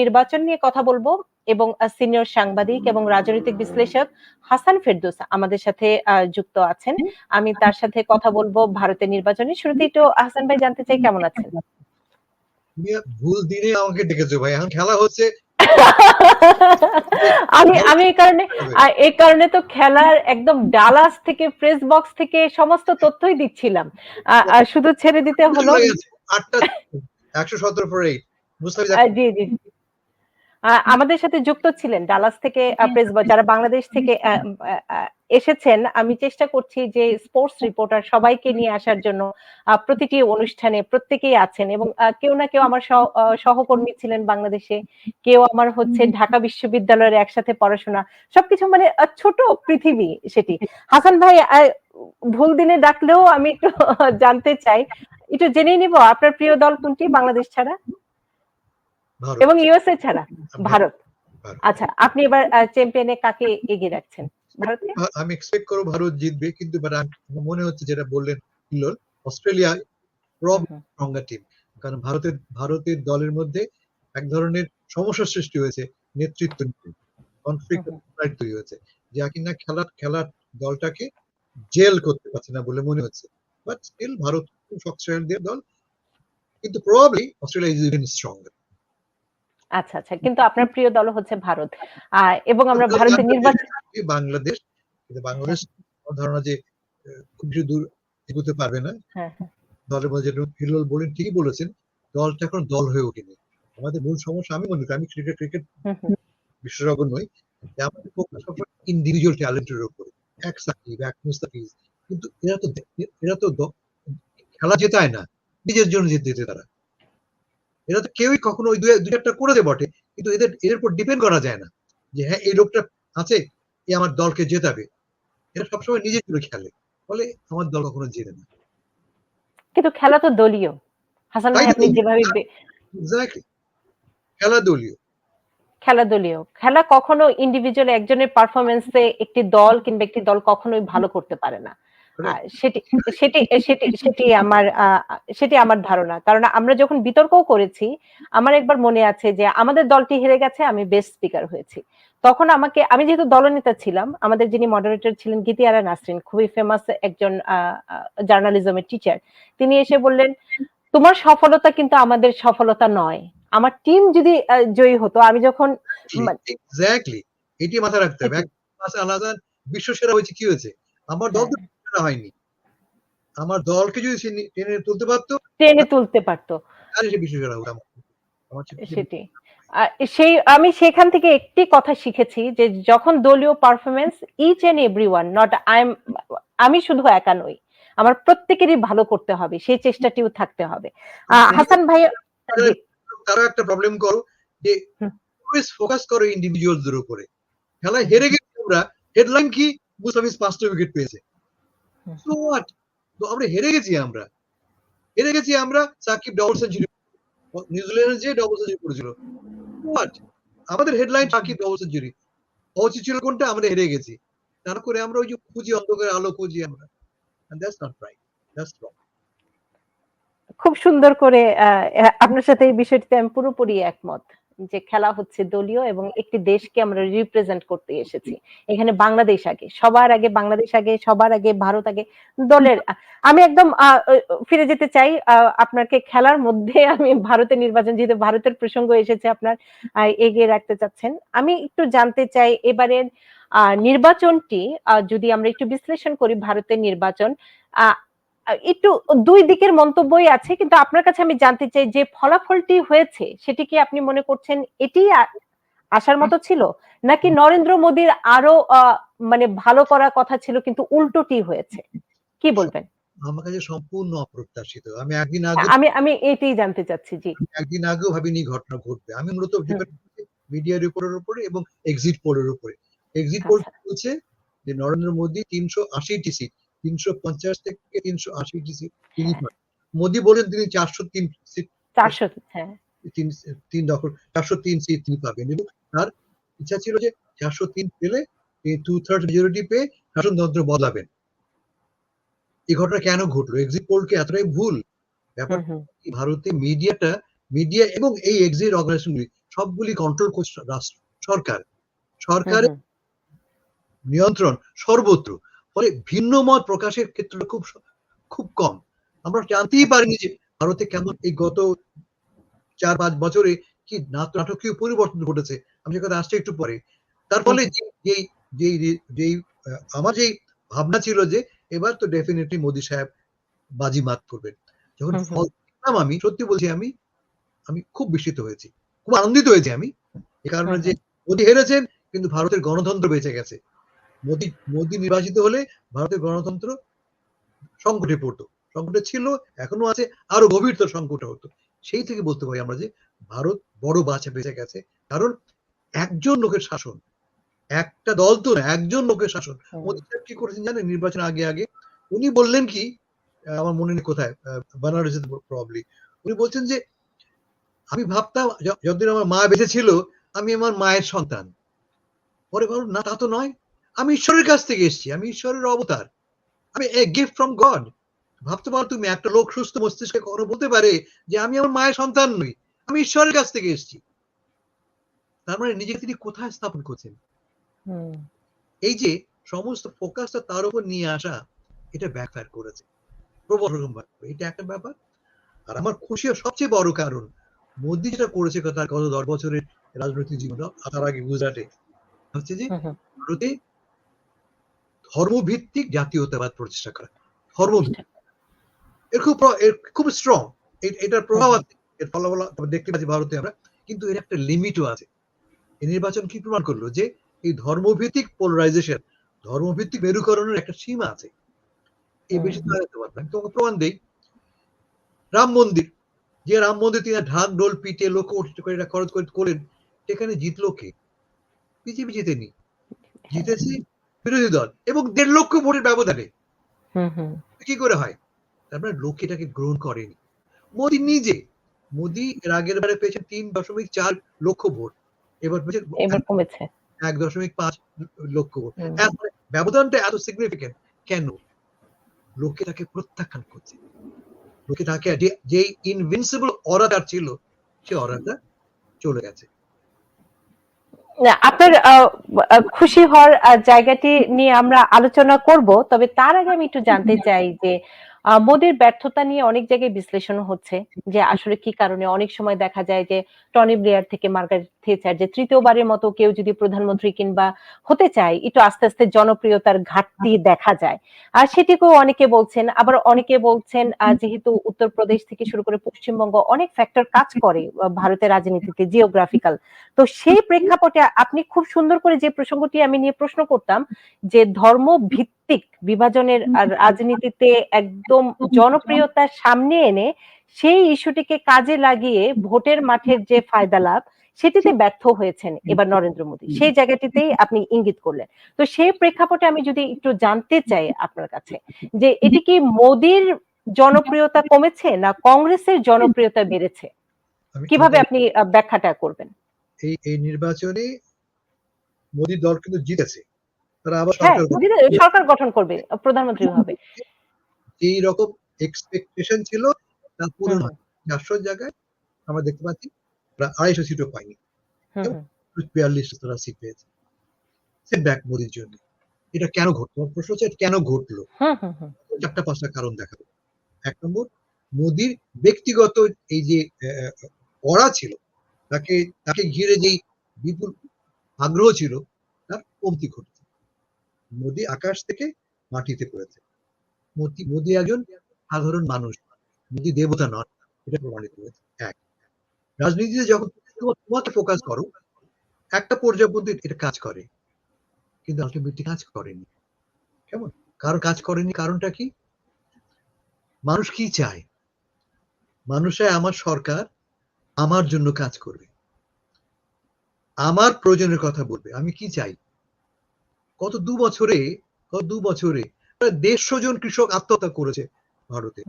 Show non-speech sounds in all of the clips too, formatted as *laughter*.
নির্বাচন নিয়ে কথা বলব এবং সিনিয়র সাংবাদিক এবং রাজনৈতিক বিশ্লেষক হাসান ফেরদৌস আমাদের সাথে যুক্ত আছেন। আমি তার সাথে কথা বলব ভারতের নির্বাচনে শুরুতে একটু হাসান ভাই জানতে চাই কেমন আছেন? ভুল দিনে আমাকে ডেকেছো ভাই। এখন খেলা হচ্ছে। আমি আমি এই কারণে এই কারণে তো খেলার একদম ডালাস থেকে প্রেস বক্স থেকে সমস্ত তথ্যই দিচ্ছিলাম। শুধু ছেড়ে দিতে হলো। আটটা একশো সতেরো পর জি জি। আমাদের সাথে যুক্ত ছিলেন ডালাস থেকে প্রেস যারা বাংলাদেশ থেকে এসেছেন আমি চেষ্টা করছি যে স্পোর্টস রিপোর্টার সবাইকে নিয়ে আসার জন্য প্রতিটি অনুষ্ঠানে প্রত্যেকেই আছেন এবং কেউ না কেউ আমার সহকর্মী ছিলেন বাংলাদেশে কেউ আমার হচ্ছে ঢাকা বিশ্ববিদ্যালয়ের একসাথে পড়াশোনা সবকিছু মানে ছোট পৃথিবী সেটি। হাসান ভাই ভুল দিনে ডাকলেও আমি একটু *laughs* জানতে চাই একটু জেনে নিব আপনার প্রিয় দল কোনটি বাংলাদেশ ছাড়া? এবং ইউএসএ ছাড়া ভারত। আচ্ছা আপনি এবার চ্যাম্পিয়নে কাকে এগিয়ে রাখছেন? ভারতকে? আমি এক্সপেক্ট করব ভারত জিতবে কিন্তু মনে হচ্ছে যেটা বললেন হিলোল অস্ট্রেলিয়া প্রব স্ট্রঙ্গার টিম কারণ ভারতের ভারতের দলের মধ্যে এক ধরনের সমস্যার সৃষ্টি হয়েছে নেতৃত্ব কনফ্লিক্ট তৈরি হয়েছে। যা কিনা খেলার খেলার দলটাকে জেল করতে পারছে না বলে মনে হচ্ছে। বাট স্টিল ভারত খুব শক্তিশালী দল। কিন্তু probably Australia is even stronger আচ্ছা আচ্ছা। কিন্তু আপনার প্রিয় দল হচ্ছে ভারত। এবং আমরা ভারতের নির্বাচন বাংলাদেশ বাংলাদেশ ধারণা যে খুব বেশি দূর এগোতে পারবে না। হ্যাঁ হ্যাঁ, দলের মধ্যে যেরকম বলেন ঠিকই বলেছেন দলটা এখন দল হয়ে ওঠেনি। আমাদের মূল সমস্যা আমি মনে করি আমি ক্রিকেট ক্রিকেট বিশেষজ্ঞ নই। আমাদের ফোকাস সবসময় ইন্ডিভিজুয়াল ট্যালেন্টের উপরে। এক সাকিব এক মুস্তাফিজ। কিন্তু এরা তো এরা তো খেলা জেতায় না। নিজের জন্য জিতে যেতে তারা। এরা তো কেউই কখনো ওই দুই একটা করে দেয় বটে কিন্তু এদের এদের উপর ডিপেন্ড করা যায় না যে হ্যাঁ এই লোকটা আছে এ আমার দলকে জেতাবে। এরা সবসময় নিজের জন্য খেলে ফলে আমার দল কখনো জেতে না। কিন্তু খেলা তো দলীয়। হাসান ভাই আপনি যেভাবে খেলা দলীয়। খেলা দলীয়। খেলা কখনো ইন্ডিভিজুয়াল একজনের পারফরমেন্সে একটি দল কিংবা একটি দল কখনোই ভালো করতে পারে না। *laughs* সেটি সেটি সেটি সেটি আমার সেটি আমার ধারণা। কারণ আমরা যখন বিতর্কও করেছি আমার একবার মনে আছে যে আমাদের দলটি হেরে গেছে আমি বেস্ট স্পিকার হয়েছি। তখন আমাকে আমি যেহেতু দলনেতা ছিলাম আমাদের যিনি মডারেটর ছিলেন গীতিয়ারা নাসরিন খুবই ফেমাস একজন জার্নালিজমের টিচার তিনি এসে বললেন তোমার সফলতা কিন্তু আমাদের সফলতা নয়। আমার টিম যদি জয়ী হতো আমি যখন এক্স্যাক্টলি এটি মাথায় রাখতে হবে। বিশ্ব সেরা হয়েছে কি হয়েছে? আমার দল তো হয়নি। আমার দলকে যদি টেনে তুলতে পারতো টেনে তুলতে পারতো। সেটি। সেই আমি সেখান থেকে একটি কথা শিখেছি যে যখন দলীয় performance each and every one not I am আমি শুধু একা নই আমার প্রত্যেকেরই ভালো করতে হবে সেই চেষ্টাটিও থাকতে হবে। হাসান ভাই তারা একটা প্রবলেম করো যে। ফোকাস করো ইন্ডিভিজুয়ালদের উপরে। খেলায় হেরে গেছি আমরা হেডলাইন কি? মুস্তাফিজ পাঁচটা উইকেট পেয়েছে। So আমরা হেরে গেছি আমরা। হেরে গেছি আমরা সাকিব ডবল সেঞ্চুরি নিউজিল্যান্ডের যে ডবল সেঞ্চুরি করেছিল। হোয়াট আমাদের হেডলাইন সাকিব ডবল সেঞ্চুরি উচিত ছিল কোনটা? আমরা হেরে গেছি। তার করে আমরা ওই যে খুঁজি অন্ধকারে আলো খুঁজি আমরা। That's not right that's wrong খুব সুন্দর করে আপনার সাথে এই বিষয়টিতে আমি পুরোপুরি একমত। যে খেলা হচ্ছে দলীয় এবং একটি দেশকে আমরা রিপ্রেজেন্ট করতে এসেছি। এখানে বাংলাদেশ আগে, সবার আগে বাংলাদেশ আগে, সবার আগে ভারত আগে, দলের আমি একদম ফিরে যেতে চাই আপনাকে খেলার মধ্যে *laughs* আমি ভারতের নির্বাচন, যেহেতু ভারতের প্রসঙ্গ এসেছে আপনার এগিয়ে রাখতে চাচ্ছেন। আমি একটু জানতে চাই, এবারের নির্বাচনটি যদি আমরা একটু বিশ্লেষণ করি ভারতের নির্বাচন একটু দুই দিকের মন্তব্যই আছে কিন্তু আপনার কাছে আমি জানতে চাই যে ফলাফলটি হয়েছে সেটি কি আপনি মনে করছেন এটি আসার মতো ছিল? নাকি নরেন্দ্র মোদীর আরও মানে ভালো করার কথা ছিল কিন্তু উল্টোটি হয়েছে? কি বলবেন? আমার কাছে সম্পূর্ণ অপ্রত্যাশিত। আমি একদিন আগে আমি আমি এটাই জানতে চাচ্ছি জি। একদিন আগেও ভাবিনি ঘটনা ঘটবে। আমি মূলত মিডিয়া রিপোর্টের উপরে এবং এক্সিট পোলের উপরে। এক্সিট পোল আচ্ছা। বলছে যে নরেন্দ্র মোদী তিনশো আশিটি সিট তিনশো পঞ্চাশ থেকে তিনশো সিট তিনি পান মোদী বলেন তিনি চারশো তিন সিট চারশো হ্যাঁ। তিন তিন দখল চারশো তিন সিট তিনি পাবেন। এবং তার ইচ্ছা ছিল যে চারশো তিন পেলে টু থার্ড মেজরিটি পেয়ে শাসনতন্ত্র বদলাবেন। এই ঘটনা কেন ঘটলো? এক্সিট পোলকে এতটাই ভুল। ব্যাপার ভারতে মিডিয়াটা মিডিয়া এবং এই এক্সিট অর্গানাইজেশনগুলি সবগুলি কন্ট্রোল করছে রাষ্ট্র সরকার। সরকারের নিয়ন্ত্রণ সর্বত্র। ফলে ভিন্ন মত প্রকাশের ক্ষেত্রটা খুব খুব কম। আমরা জানতেই পারিনি যে ভারতে কেমন এই গত চার পাঁচ বছরে কি নাটকীয় পরিবর্তন ঘটেছে। আমি সে কথা আসছে একটু পরে। তার ফলে যেই যেই যেই আমার যেই ভাবনা ছিল যে এবার তো ডেফিনেটলি মোদি সাহেব বাজি মাত করবেন। যখন। ফল দেখলাম আমি সত্যি বলছি আমি আমি খুব বিস্মিত হয়েছি। খুব আনন্দিত হয়েছি আমি। এ কারণে যে মোদি হেরেছেন কিন্তু ভারতের গণতন্ত্র বেঁচে গেছে। মোদি মোদি নির্বাচিত হলে ভারতের গণতন্ত্র সংকটে পড়তো। সংকটে ছিল এখনও আছে আরও গভীরতর সংকটে হতো সেই থেকে বলতে পারি আমরা যে ভারত বড় বাছা বেঁচে গেছে। কারণ একজন লোকের শাসন একটা দল তো না একজন লোকের শাসন। মোদি সাহেব কি করেছেন জানেন? নির্বাচন আগে আগে উনি বললেন কি আমার মনে নেই কোথায় বানারসে প্রবলি উনি বলছেন যে আমি ভাবতাম যতদিন আমার মা বেঁচে ছিল আমি আমার মায়ের সন্তান। পরে বলো না তা তো নয়। আমি ঈশ্বরের কাছ থেকে এসেছি আমি ঈশ্বরের অবতার। আমি এ গিফট ফ্রম গড ভাবতে পারো তুমি একটা লোক সুস্থ মস্তিষ্কে কখনো বলতে পারে যে আমি আমার মায়ের সন্তান নই আমি ঈশ্বরের কাছ থেকে এসেছি। তার মানে নিজেকে তিনি কোথায় স্থাপন করছেন? এই যে সমস্ত ফোকাসটা তার উপর নিয়ে আসা এটা ব্যাকফায়ার করেছে। প্রবল রকম এটা একটা ব্যাপার। আর আমার খুশি সবচেয়ে বড় কারণ মোদি যেটা করেছে তার গত দশ বছরের রাজনৈতিক জীবন তার আগে গুজরাটে হচ্ছে যে। ভারতে ধর্মভিত্তিক জাতীয়তাবাদ প্রতিষ্ঠা করা। ধর্মভিত্তিক। এর খুব খুব স্ট্রং এটার প্রভাব আছে। এর ফলাফল দেখতে পাচ্ছি ভারতে আমরা। কিন্তু এর একটা লিমিটও আছে। এই নির্বাচন কি প্রমাণ করল? যে এই ধর্মভিত্তিক পোলারাইজেশন ধর্মভিত্তিক মেরুকরণের একটা সীমা আছে। এই। বেশি দাঁড়াতে পারবে আমি তোমাকে প্রমাণ দেই। রাম মন্দির। যে রাম মন্দির তিনি ঢাক ঢোল পিটে লোক করে খরচ করে করলেন সেখানে জিতলো কে? বিজেপি জিতেনি জিতেছে বিরোধী দল এবং দেড় লক্ষ ভোটের ব্যবধানে। কি করে হয়? তারপরে মানে লোক এটাকে গ্রহণ করেনি। মোদি নিজে মোদি এর আগের বারে পেয়েছেন তিন দশমিক চার লক্ষ ভোট। এবার কমেছে। এক দশমিক পাঁচ লক্ষ ভোট। ব্যবধানটা এত সিগনিফিকেন্ট কেন? লোকে তাকে প্রত্যাখ্যান করছে। লোকে তাকে যে- ইনভিনসিবল অরা তার ছিল সে অরাটা চলে গেছে। আপনার খুশি হওয়ার জায়গাটি নিয়ে আমরা আলোচনা করব তবে তার আগে আমি একটু জানতে চাই যে মোদির ব্যর্থতা নিয়ে অনেক জায়গায় বিশ্লেষণ হচ্ছে যে আসলে কি কারণে? অনেক সময় দেখা যায় যে টনি ব্লেয়ার থেকে মার্গারেট থেচার যে তৃতীয়বারের মতো কেউ যদি প্রধানমন্ত্রী কিংবা হতে চায় একটু আস্তে আস্তে জনপ্রিয়তার ঘাটতি দেখা যায়। আর সেটিকেও অনেকে বলছেন আবার অনেকে বলছেন যেহেতু উত্তরপ্রদেশ থেকে শুরু করে পশ্চিমবঙ্গ অনেক ফ্যাক্টর কাজ করে ভারতের রাজনীতিতে জিওগ্রাফিক্যাল তো সেই প্রেক্ষাপটে আপনি খুব সুন্দর করে যে প্রসঙ্গটি আমি নিয়ে প্রশ্ন করতাম যে ধর্ম ভিত্তিক বিভাজনের আর রাজনীতিতে একদম জনপ্রিয়তার সামনে এনে সেই ইস্যুটিকে কাজে লাগিয়ে ভোটের মাঠের যে ফায়দা লাভ সেটিতে ব্যর্থ হয়েছেন এবার নরেন্দ্র মোদী। সেই জায়গাটিতেই আপনি ইঙ্গিত করলেন। তো সেই প্রেক্ষাপটে আমি যদি একটু জানতে চাই আপনার কাছে যে এটি কি মোদির জনপ্রিয়তা কমেছে না কংগ্রেসের জনপ্রিয়তা বেড়েছে? কীভাবে আপনি ব্যাখ্যাটা করবেন? এই এই নির্বাচনে মোদী দল কিন্তু জিতেছে। তারা আবার হ্যাঁ সরকার গঠন করবে প্রধানমন্ত্রী হবে যেই রকম এক্সপেকটেশন ছিল তা পূরণ হয় চারশোর জায়গায় আমরা দেখতে পাচ্ছি আড়াইশো সিটও বিয়াল্লিশ তারা সিট পেয়েছে। সেটব্যাক মোদির জন্য। এটা কেন ঘটলো? প্রশ্ন হচ্ছে কেন ঘটলো? চারটা পাঁচটা কারণ দেখাবো। এক নম্বর মোদির ব্যক্তিগত এই যে অরা ছিল তাকে তাকে ঘিরে যেই বিপুল আগ্রহ ছিল তার কমতি ঘটেছে মোদি আকাশ থেকে মাটিতে পড়েছে। মোদি একজন সাধারণ মানুষ মোদি দেবতা নন, এটা প্রমাণিত হয়েছে। এক, রাজনীতিতে যখন তোমাকে ফোকাস করো, একটা পর্যায় এটা কাজ করে, কিন্তু আলটিমেটলি কাজ করেনি। কেমন? কারও কাজ করেনি কারণটা কি? মানুষ কি চায়? মানুষ আমার সরকার আমার জন্য কাজ করবে। আমার প্রয়োজনের কথা বলবে। আমি কি চাই? গত দু বছরে গত দু বছরে প্রায় দেড়শো জন কৃষক আত্মহত্যা করেছে ভারতে।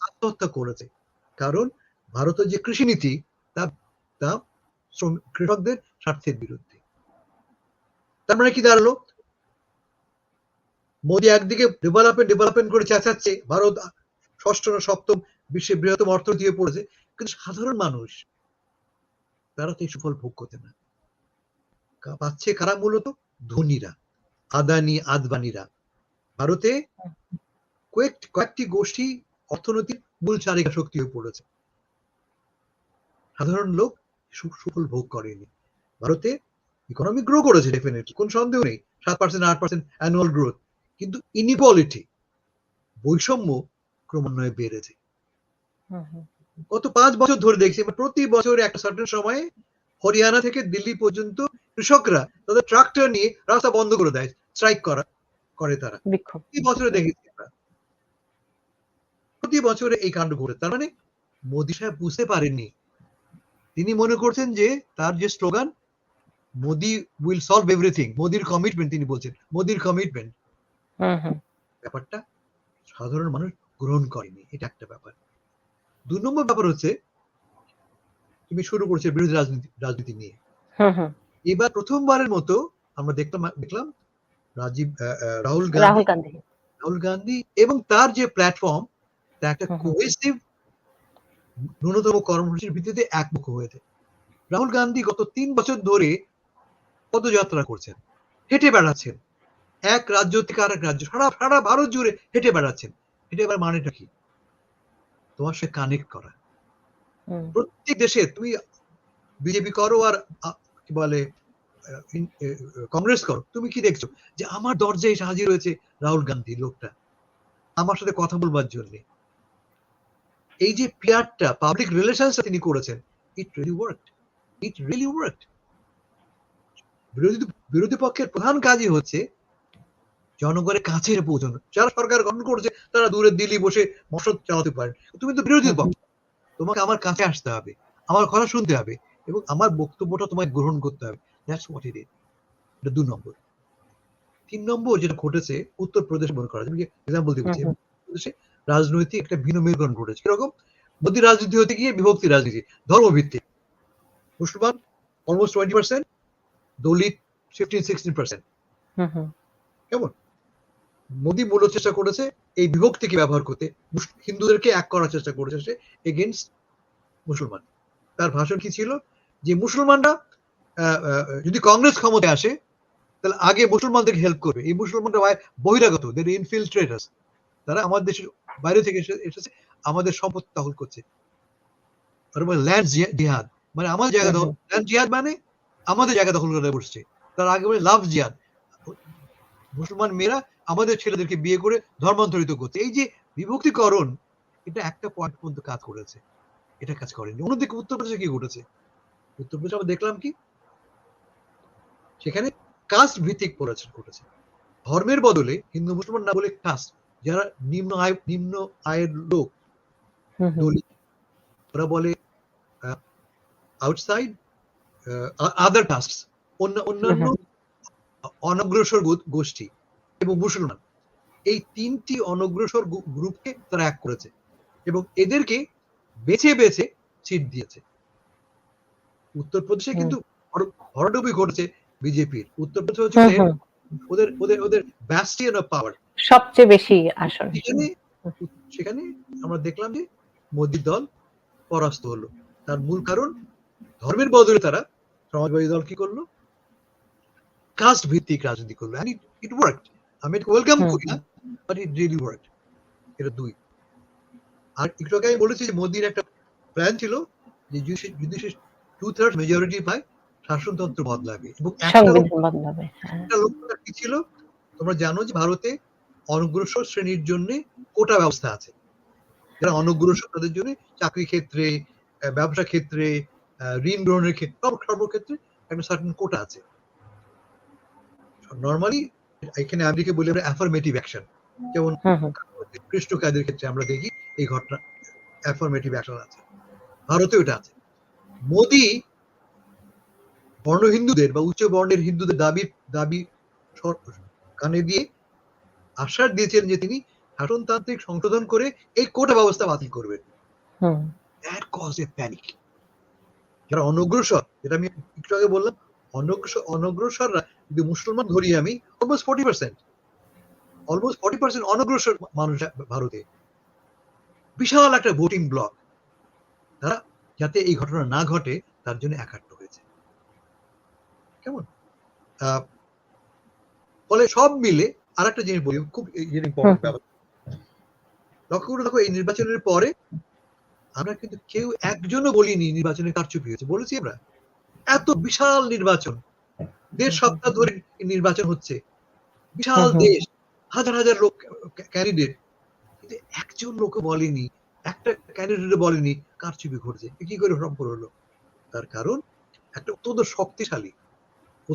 আত্মহত্যা করেছে। কারণ ভারতের যে কৃষি নীতি তা তা কৃষকদের স্বার্থের বিরুদ্ধে। তার মানে কি দাঁড়াল? মোদি একদিকে ডেভেলপমেন্ট ডেভেলপমেন্ট করে চেঁচাচ্ছে ভারত ষষ্ঠ না সপ্তম বিশ্বের বৃহত্তম অর্থনীতি হয়ে পড়েছে কিন্তু সাধারণ মানুষ তারা তো এই সুফল ভোগ করতে না। পাচ্ছে কারা মূলত? ধনীরা। আদানি আদবানিরা। ভারতে কয়েক কয়েকটি গোষ্ঠী অর্থনৈতিক মূল চালিকা শক্তি হয়ে পড়েছে সাধারণ লোক সুফল ভোগ করেনি। ভারতে ইকোনমি গ্রো করেছে ডেফিনেটলি কোন সন্দেহ নেই। সাত পার্সেন্ট আট পার্সেন্ট অ্যানুয়াল গ্রোথ কিন্তু ইনিকোয়ালিটি বৈষম্য ক্রমান্বয়ে বেড়েছে। গত পাঁচ বছর ধরে দেখছি প্রতি বছর একটা সার্টেন সময়ে হরিয়ানা থেকে দিল্লি পর্যন্ত কৃষকরা তাদের ট্রাক্টর নিয়ে রাস্তা বন্ধ করে দেয় স্ট্রাইক করা করে তারা। প্রতি বছরে দেখেছি প্রতি বছরে এই কাণ্ড ঘটে। তার মানে মোদী সাহেব বুঝতে পারেননি। তিনি মনে করছেন যে তার যে slogan Modi will solve everything মোদির কমিটমেন্ট তিনি বলছেন। মোদির কমিটমেন্ট ব্যাপারটা সাধারণ মানুষ গ্রহণ করেনি। এটা একটা ব্যাপার। দু নম্বর ব্যাপার হচ্ছে তুমি শুরু করছে বিরোধী রাজনীতি রাজনীতি নিয়ে। এবার প্রথমবারের মতো আমরা দেখলাম দেখলাম রাজীব রাহুল গান্ধী। রাহুল গান্ধী। এবং তার যে প্ল্যাটফর্ম তা একটা। কোহেসিভ ন্যূনতম কর্মসূচির ভিত্তিতে একমুখ হয়েছে। রাহুল গান্ধী গত তিন বছর ধরে পদযাত্রা করছেন হেঁটে বেড়াচ্ছেন। এক রাজ্য থেকে আরেক রাজ্য সারা সারা ভারত জুড়ে হেঁটে বেড়াচ্ছেন। হেঁটে বেড়ার মানেটা কি? তোমার সে কানেক্ট করা। প্রত্যেক দেশে তুমি বিজেপি করো আর কি বলে কংগ্রেস করো। তুমি কি দেখছ? যে আমার দরজায় এসে হাজির হয়েছে রাহুল গান্ধী, লোকটা। আমার সাথে কথা বলবার জন্য। এই যে পিয়ারটা পাবলিক রিলেশনসটা তিনি করেছেন it really work it really work বিরোধী বিরোধী পক্ষের প্রধান কাজই হচ্ছে জনগণের কাছে পৌঁছানো। যারা সরকার গঠন করছে, তারা দূরে দিল্লি বসে মশদ চালাতে পারেন। তুমি তো বিরোধী পক্ষ। তোমাকে আমার কাছে আসতে হবে। আমার কথা শুনতে হবে। এবং আমার বক্তব্যটা তোমায় গ্রহণ করতে হবে। দ্যাটস হোয়াট ইট ইজ এটা দু নম্বর। তিন নম্বর যেটা ঘটেছে উত্তরপ্রদেশ মনে করা যায়। এক্সাম্পল দিচ্ছি হুম, উত্তরপ্রদেশে রাজনৈতিক একটা ভিন্ন মেরুকরণ ঘটেছে। কীরকম? মোদী রাজনীতি হতে গিয়ে বিভক্তি রাজনীতি ধর্মভিত্তিক। মুসলমান almost twenty percent Dalit fifteen sixteen percent. কেমন? মোদী মূল চেষ্টা করেছে এই বিভক্তিকে ব্যবহার করতে। হিন্দুদেরকে এক করার চেষ্টা করেছে সে এগেনস্ট মুসলমান। তার ভাষণ কি ছিল? যে মুসলমানরা যদি কংগ্রেস ক্ষমতায় আসে তাহলে আগে মুসলমানদেরকে হেল্প করবে। এই মুসলমানরা বহিরাগত দের ইনফিল্ট্রেটার্স তারা আমাদের দেশের বাইরে থেকে এসেছে আমাদের সম্পত্তি দখল করছে। ল্যান্ড জিহাদ মানে আমাদের জায়গা দখল ল্যান্ড জিহাদ মানে আমাদের জায়গা দখল করে বসছে। তার আগে বলে লাভ জিহাদ মুসলমান মেয়েরা আমাদের ছেলেদেরকে বিয়ে করে ধর্মান্তরিত করছে। এই যে বিভক্তিকরণ এটা একটা পয়েন্ট পর্যন্ত কাজ করেছে। এটা কাজ করেনি। অন্যদিকে উত্তরপ্রদেশে কি ঘটেছে? উত্তরপ্রদেশে আমরা দেখলাম কি? সেখানে কাস্ট ভিত্তিক পড়াশোনা ঘটেছে। ধর্মের বদলে হিন্দু মুসলমান না বলে কাস্ট যারা নিম্ন আয় নিম্ন আয়ের লোক। দলিত ওরা বলে আউটসাইড আদার কাস্ট অন্য অন্যান্য অনগ্রসর গোষ্ঠী এবং মুসলমান। এই তিনটি অনগ্রসর গ্রুপকে তারা এক করেছে এবং এদেরকে বেছে বেছে সিট দিয়েছে। উত্তরপ্রদেশে। কিন্তু ভর- ভরাডুবি ঘটেছে বিজেপির। উত্তরপ্রদেশ হচ্ছে ওদের- ওদের ওদের ব্যাস্টিয়ন অফ পাওয়ার সবচেয়ে বেশি আসন সেখানে সেখানে আমরা দেখলাম যে মোদীর দল পরাস্ত হলো। তার মূল কারণ ধর্মের বদলে তারা সমাজবাদী দল কি করল? কাস্ট ভিত্তিক রাজনীতি করল। It, it worked আমি এটা ওয়েলকাম করি না বাট ইট রিয়েলি ওয়ার্ক এটা দুই। আর একটু আগে আমি বলেছি যে মোদির একটা প্ল্যান ছিল যে যদি যদি সে টু থার্ড মেজরিটি পায় শাসনতন্ত্র বদলাবে। এবং একটা লোক- সংবিধান বদলাবে হ্যাঁ। লক্ষ্য কি ছিল? তোমরা জানো যে ভারতে অনগ্রসর শ্রেণির জন্য কোটা ব্যবস্থা আছে। যারা অনগ্রসর তাদের জন্য চাকরি ক্ষেত্রে ব্যবসা ক্ষেত্রে ঋণ গ্রহণের ক্ষেত্রে সব সর্বক্ষেত্রে একটা সার্টেন কোটা আছে। নর্মালি এখানে আমেরিকা বলি আমরা অ্যাফার্মেটিভ অ্যাকশন যেমন। কৃষ্ণ কাদের ক্ষেত্রে আমরা দেখি এই ঘটনা অ্যাফার্মেটিভ অ্যাকশন আছে। ভারতেও এটা আছে। মোদি বর্ণ হিন্দুদের বা উচ্চ বর্ণের হিন্দুদের দাবি দাবি কানে দিয়ে আশ্বাস দিয়েছেন যে তিনি শাসনতান্ত্রিক সংশোধন করে এই কোটা ব্যবস্থা বাতিল করবেন। দ্যাট কজ এ প্যানিক যারা অনগ্রসর যেটা আমি একটু আগে বললাম অনগ্রসর অনগ্রসররা যদি মুসলমান ধরি আমি almost forty percent almost forty percent অনগ্রসর মানুষ ভারতে। বিশাল একটা ভোটিং ব্লক তারা যাতে এই ঘটনা না ঘটে তার জন্য একাট্ট হয়েছে। কেমন? ফলে সব মিলে আর একটা জিনিস বলি খুব। ব্যাপার। লক্ষ্য করে দেখো এই নির্বাচনের পরে আমরা কিন্তু কেউ একজনও বলিনি নির্বাচনে কারচুপি হয়েছে। বলেছি আমরা এত বিশাল নির্বাচন দেড় সপ্তাহ ধরে নির্বাচন হচ্ছে। বিশাল হুম হুম। দেশ হাজার হাজার লোক ক্যান্ডিডেট কিন্তু একজন লোক বলেনি একটা ক্যান্ডিডেট বলেনি কারচুপি ঘটছে? কি করে সম্ভব হলো? তার কারণ একটা অত্যন্ত শক্তিশালী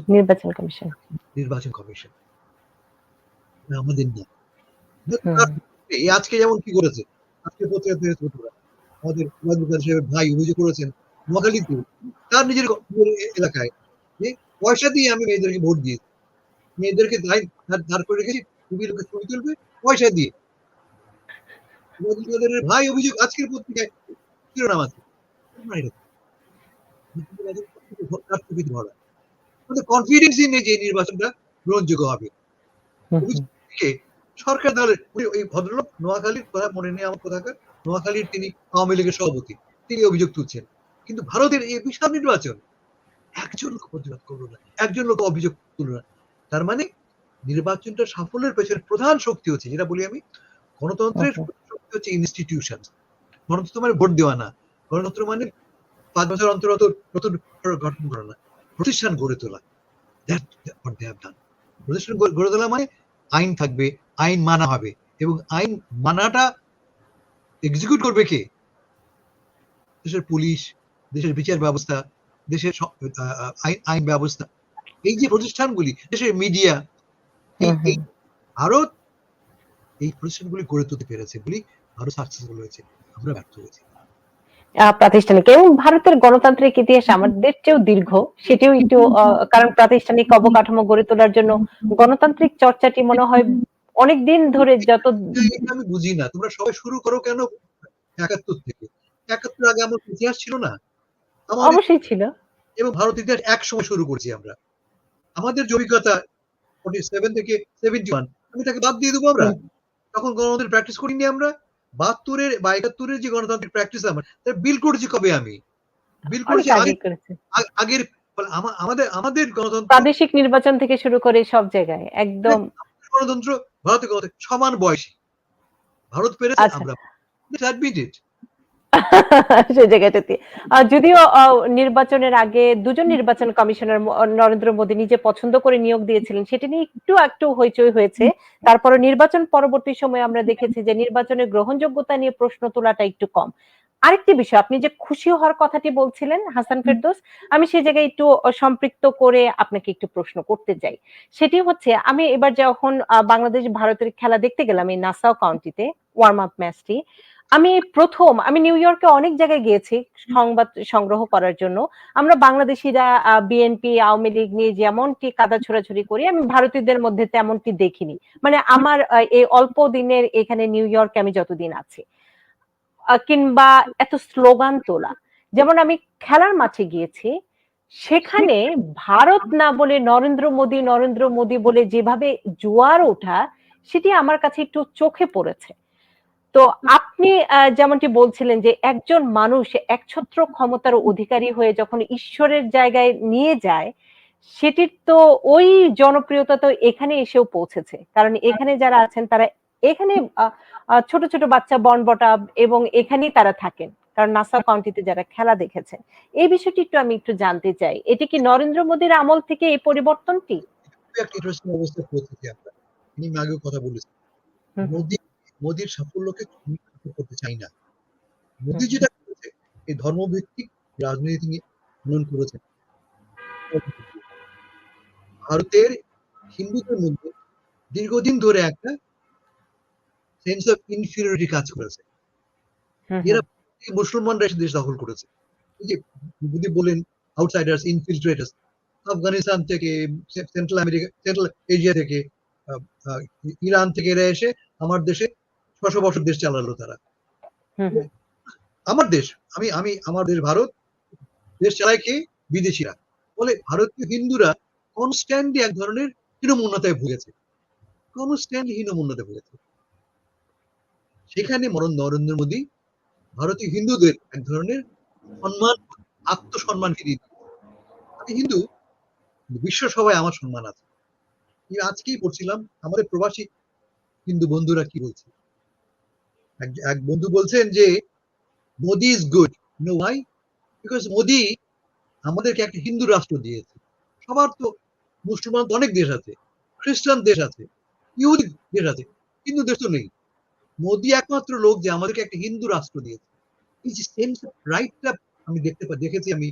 নির্বাচন কমিশন। নির্বাচন কমিশন। আমাদের না। এই আজকে যেমন কি করেছে আজকে আমাদের ভাই অভিযোগ করেছেন নোয়াখালীতে তার নিজের এলাকায় যে পয়সা দিয়ে আমি মেয়েদেরকে ভোট দিয়েছি। মেয়েদেরকে দায় দাঁড় করে রেখেছি তুমি লোকে ছবি তুলবে পয়সা দিয়ে। ভাই অভিযোগ আজকের পত্রিকায় শিরোনাম আছে। আমাদের নেই যে নির্বাচনটা গ্রহণযোগ্য হবে। সরকার দলের ভদ্রলোক নোয়াখালীর কথা মনে নেই আমার কোথাকার নোয়াখালীর তিনি আওয়ামী লীগের সভাপতি। তিনি অভিযোগ তুলছেন। কিন্তু ভারতের এই বিশাল নির্বাচন একজন লোক প্রতিবাদ করল না। একজন লোক অভিযোগ তুললো না। তার মানে নির্বাচনটা সাফল্যের পেছনে প্রধান শক্তি হচ্ছে যেটা বলি আমি। গণতন্ত্রের শক্তি হচ্ছে ইনস্টিটিউশন গণতন্ত্র মানে ভোট দেওয়া না। গণতন্ত্র মানে পাঁচ বছর অন্তর অন্তর নতুন গঠন করা না। প্রতিষ্ঠান গড়ে তোলা। প্রতিষ্ঠান গড়ে তোলা মানে আইন থাকবে আইন মানা হবে। এবং আইন মানাটা এক্সিকিউট করবে কে? দেশের পুলিশ দেশের বিচার ব্যবস্থা দেশের আইন আইন ব্যবস্থা। এই যে প্রতিষ্ঠানগুলি দেশের মিডিয়া হুম হুম। ভারত এই প্রতিষ্ঠানগুলি গড়ে তুলতে পেরেছে বলি ভারত সাকসেসফুল হয়েছে। আমরা ব্যর্থ হয়েছি। প্রাতিষ্ঠানিক এবং ভারতের গণতান্ত্রিক ইতিহাস আমাদের চেয়েও দীর্ঘ। সেটিও একটু কারণ প্রাতিষ্ঠানিক অবকাঠামো গড়ে তোলার জন্য গণতান্ত্রিক চর্চাটি মনে হয় অনেক দিন ধরে যত আমি বুঝি না। তোমরা সবাই শুরু করো কেন একাত্তর থেকে? একাত্তর আগে আমার ইতিহাস ছিল না। অবশ্যই ছিল। এবং ভারত ইতিহাস এক সময় শুরু করছি আমরা। আমাদের অভিজ্ঞতা ফর্টি সেভেন থেকে সেভেন্টি ওয়ান আমি তাকে বাদ দিয়ে দেবো আমরা? তখন গণতন্ত্রের প্র্যাকটিস করিনি আমরা। বাহাত্তরের বা একাত্তরের যে গণতান্ত্রিক প্র্যাকটিস আমার বিল করেছি কবে আমি? বিল করছি আগের আমাদের আমাদের গণতন্ত্র প্রাদেশিক নির্বাচন থেকে শুরু করে সব জায়গায় একদম গণতন্ত্র ভারতের গণতন্ত্র সমান বয়সী। ভারত পেরেছে আমরা আমরা মিন ইট *laughs* সেই জায়গাটাতে যদিও নির্বাচনের আগে দুজন নির্বাচন কমিশনার নরেন্দ্র মোদী নিজে পছন্দ করে নিয়োগ দিয়েছিলেন সেটা নিয়ে একটু একটু হইচই হয়েছে। তারপরে নির্বাচন পরবর্তী সময়ে আমরা দেখেছি যে নির্বাচনের গ্রহণযোগ্যতা নিয়ে প্রশ্ন তোলাটা একটু কম। আরেকটি বিষয় আপনি যে খুশি হওয়ার কথাটি বলছিলেন হাসান ফেরদৌস আমি সেই জায়গায় একটু সম্পৃক্ত করে আপনাকে একটু প্রশ্ন করতে চাই। সেটি হচ্ছে আমি এবার যখন বাংলাদেশ ভারতের খেলা দেখতে গেলাম এই নাসাও কাউন্টিতে ওয়ার্ম আপ ম্যাচটি আমি প্রথম আমি নিউ ইয়র্কে অনেক জায়গায় গিয়েছি সংবাদ সংগ্রহ করার জন্য। আমরা বাংলাদেশিরা বিএনপি আওয়ামী লীগ নিয়ে যেমনটি কাদা ছোড়াছুড়ি করি আমি ভারতীয়দের মধ্যে তেমনটি দেখিনি। মানে আমার এই অল্প দিনের এখানে নিউ ইয়র্কে আমি যতদিন আছি। কিংবা এত স্লোগান তোলা। যেমন আমি খেলার মাঠে গিয়েছি সেখানে ভারত না বলে নরেন্দ্র মোদী নরেন্দ্র মোদী বলে যেভাবে জোয়ার ওঠা সেটি আমার কাছে একটু চোখে পড়েছে। তো আপনি যেমনটি বলছিলেন যে একজন মানুষ একছত্র ক্ষমতার অধিকারী হয়ে যখন ঈশ্বরের জায়গায় নিয়ে যায় সেটির তো ওই জনপ্রিয়তা তো এখানে এসেও পৌঁছেছে। কারণ এখানে যারা আছেন তারা এখানে ছোট ছোট বাচ্চা বনবটা এবং এখানেই তারা থাকেন। কারণ নাসা কাউন্টিতে যারা খেলা দেখেছেন। এই বিষয়টি একটু আমি একটু জানতে চাই। এটি কি নরেন্দ্র মোদীর আমল থেকে এই পরিবর্তনটি? একটা ইন্টারেস্টিং পৌঁছেছি আমরা। আমি আগেও কথা বলেছি মোদী মোদীর সাফল্যকে করতে চাই না। মোদী যেটা করেছে এই ধর্মভিত্তিক রাজনীতি তিনি উন্নয়ন করেছেন ভারতের হিন্দুদের মধ্যে দীর্ঘদিন ধরে একটা সেন্স অফ ইনফিরিয়রিটি কাজ করেছে। এরা মুসলমানরা এসে দেশ দখল করেছে। যে যদি বলেন আউটসাইডার্স ইনফিল্ট্রেটার্স আফগানিস্তান থেকে সেন্ট্রাল আমেরিকা সেন্ট্রাল এশিয়া থেকে ইরান থেকে এরা এসে আমার দেশে ছশো বছর দেশ চালালো তারা। আমার দেশ আমি আমি আমার দেশ ভারত দেশ চালায় কে? বিদেশিরা। বলে ভারতীয় হিন্দুরা কনস্ট্যান্টলি এক ধরনের হীনমন্যতায় ভুগেছে। কনস্ট্যান্টলি হীনমন্যতায় ভুগেছে। সেখানে মরণ নরেন্দ্র মোদী ভারতীয় হিন্দুদের এক ধরনের সম্মান আত্মসম্মান ফিরিয়ে আমি হিন্দু বিশ্ব সভায় আমার সম্মান আছে। আমি আজকেই পড়ছিলাম আমাদের প্রবাসী হিন্দু বন্ধুরা কি বলছে? এক- বন্ধু বলছেন যে, Modi is good no why because Modi আমাদেরকে একটা হিন্দু রাষ্ট্র দিয়েছে। সবার তো মুসলমান অনেক দেশ আছে, খ্রিস্টান দেশ আছে, ইহুদি দেশ আছে, হিন্দু দেশ তো নেই। মোদি একমাত্র লোক যে আমাদেরকে একটা হিন্দু রাষ্ট্র দিয়েছে। রাইটটা আমি দেখতে পা, দেখেছি আমি।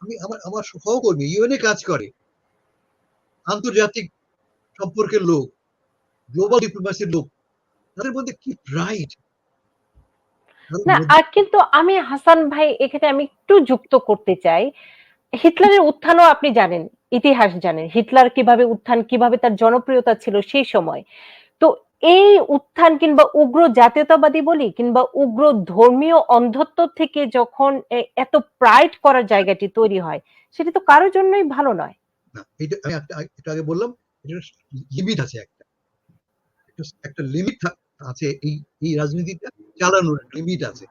আমি, আমার আমার সহকর্মী ইউএনএ কাজ করে। আন্তর্জাতিক সম্পর্কের লোক গ্লোবাল ডিপ্লোমেসির লোক। তাদের মধ্যে কি রাইট না আর কিন্তু আমি হাসান ভাই এখানে আমি একটু যুক্ত করতে চাই। হিটলারের উত্থানও আপনি জানেন ইতিহাস জানেন। হিটলার কীভাবে উত্থান কীভাবে তার জনপ্রিয়তা ছিল সেই সময়। তো এই উত্থান কিংবা উগ্র জাতীয়তাবাদী বলি কিংবা উগ্র ধর্মীয় অন্ধত্ব থেকে যখন এত প্রাইড করার জায়গাটি তৈরি হয় সেটা তো কারোর জন্যই ভালো নয়। এটা আগে বললাম লিমিট আছে একটা- একটা লিমিট আছে এই এই রাজনীতিটা চালানোর লিমিট আছে।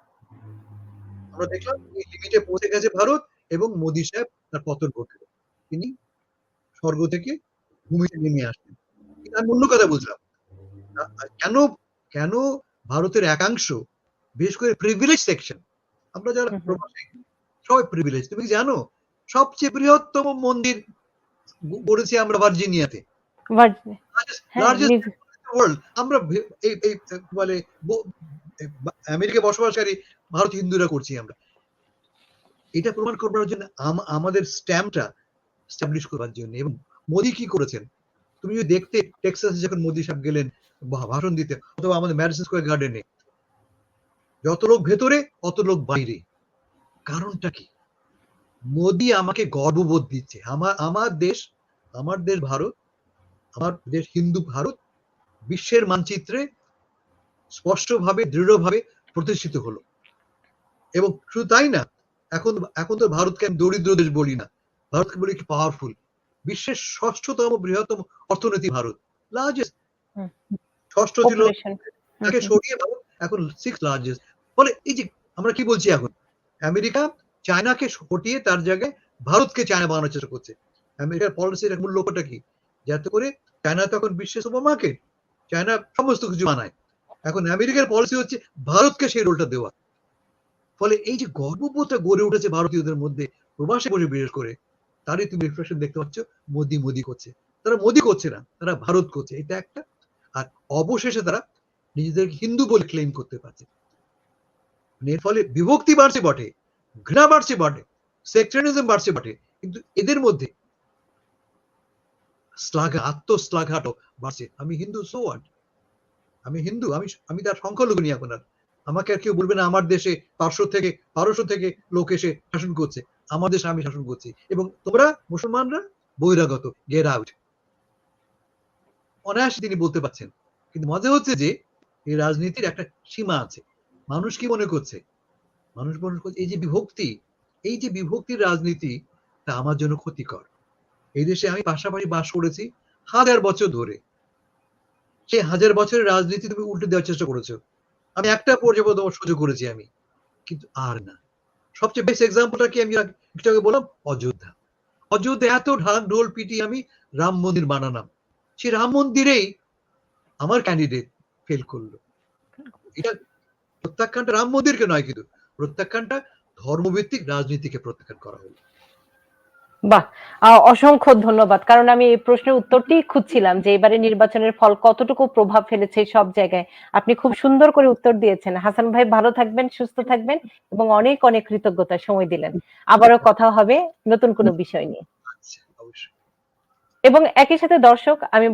আমরা দেখলাম এই লিমিটে পৌঁছে গেছে ভারত এবং মোদী সাহেব তার পতন ঘটল। তিনি স্বর্গ থেকে ভূমিতে নেমে আসলেন। আমি অন্য কথা বুঝলাম কেন কেন ভারতের একাংশ বিশেষ করে প্রিভিলেজ সেকশন আমরা যারা। প্রবাসী সবাই প্রিভিলেজ তুমি জানো? সবচেয়ে বৃহত্তম মন্দির গড়েছি আমরা ভার্জিনিয়াতে। ওয়ার্ল্ড আমরা এই এই বলে আমেরিকা বসবাসকারী ভারত হিন্দুরা করছি আমরা। এটা প্রমাণ করবার জন্য আমাদের স্ট্যাম্পটা স্টাবলিশ করবার জন্য। এবং মোদি কি করেছেন? তুমি যদি দেখতে টেক্সাসে যখন মোদি সাহেব গেলেন ভাষণ দিতে, অথবা আমাদের ম্যারিসন স্কোয়ার গার্ডেনে যত লোক ভেতরে, অত লোক বাইরে। কারণটা কি? মোদি আমাকে গর্ববোধ দিচ্ছে। আমার আমার দেশ আমার দেশ ভারত, আমার দেশ হিন্দু ভারত বিশ্বের মানচিত্রে স্পষ্টভাবে দৃঢ়ভাবে প্রতিষ্ঠিত হলো। এবং শুধু তাই না এখন এখন তো ভারতকে আমি দরিদ্র দেশ বলি না। ভারতকে বলি কি পাওয়ারফুল বিশ্বের ষষ্ঠতম বৃহত্তম অর্থনীতি ভারত। লার্জেস্ট ষষ্ঠ ছিল তাকে। সরিয়ে ভারত এখন সিক্স লার্জেস্ট ফলে এই যে আমরা কি বলছি এখন? আমেরিকা চায়নাকে হটিয়ে তার জায়গায় ভারতকে চায়না বানানোর চেষ্টা করছে। আমেরিকার পলিসির মূল লক্ষ্যটা কি? যাতে করে চায়না তখন বিশ্বের সুপার মার্কেট চায়না সমস্ত কিছু বানায় এখন আমেরিকার পলিসি হচ্ছে ভারতকে সেই রোলটা দেওয়া। ফলে এই যে গর্ববোধটা গড়ে উঠেছে ভারতীয়দের মধ্যে, প্রবাসে বসে বিশেষ করে, তারই তুমি রিফ্লেকশন দেখতে পাচ্ছ, মোদি মোদি করছে। তারা মোদি করছে না, তারা ভারত করছে, এটা একটা। আর অবশেষে তারা নিজেদেরকে হিন্দু বলে ক্লেম করতে পারছে। মানে এর ফলে বিভক্তি বাড়ছে বটে, ঘৃণা বাড়ছে বটে সেক্টারিজম বাড়ছে বটে। কিন্তু এদের মধ্যে শ্লাঘা আত্মশ্লাঘাটও বাড়ছে আমি হিন্দু সো হোয়াট আমি হিন্দু, আমি আমি তার সংখ্যালঘু নিয়ে আর আমাকে আর কেউ বলবে না, আমার দেশে পার্শ্ব থেকে, পারস্য থেকে লোক এসে শাসন করছে। আমার দেশে আমি শাসন করছি। এবং তোমরা, মুসলমানরা, বহিরাগত গেট আউট অনায়াসে তিনি বলতে পারছেন। কিন্তু মজা হচ্ছে যে, এই রাজনীতির একটা সীমা আছে। মানুষ কি মনে করছে? মানুষ মনে করছে, এই যে বিভক্তি, এই যে বিভক্তির রাজনীতি, তা আমার জন্য ক্ষতিকর। এই দেশে আমি পাশাপাশি বাস করেছি হাজার বছর ধরে। সেই হাজার বছরের রাজনীতি তুমি উল্টে দেওয়ার চেষ্টা করেছ। আমি একটা পর্যায়ে তোমার সহ্য করেছি আমি। কিন্তু আর না। সবচেয়ে বেস্ট এক্সাম্পলটা কি আমি একটু বললাম? অযোধ্যা। অযোধ্যা এত ঢাক ঢোল পিটি আমি রাম মন্দির বানালাম। সেই রাম মন্দিরেই আমার ক্যান্ডিডেট ফেল করল। এটা প্রত্যাখ্যানটা রাম মন্দিরকে নয় কিন্তু প্রত্যাখ্যানটা ধর্মভিত্তিক রাজনীতিকে প্রত্যাখ্যান করা হলো। বাহ অসংখ্য ধন্যবাদ। কারণ আমি এই প্রশ্নের উত্তরটি খুঁজছিলাম যে এবারে নির্বাচনের ফল কতটুকু প্রভাব ফেলেছে সব জায়গায়। আপনি খুব সুন্দর করে উত্তর দিয়েছেন। হাসান ভাই ভালো থাকবেন সুস্থ থাকবেন এবং অনেক অনেক কৃতজ্ঞতা সময় দিলেন। আবারও কথা হবে নতুন কোনো বিষয় নিয়ে। আচ্ছা এবং একই সাথে দর্শক আমি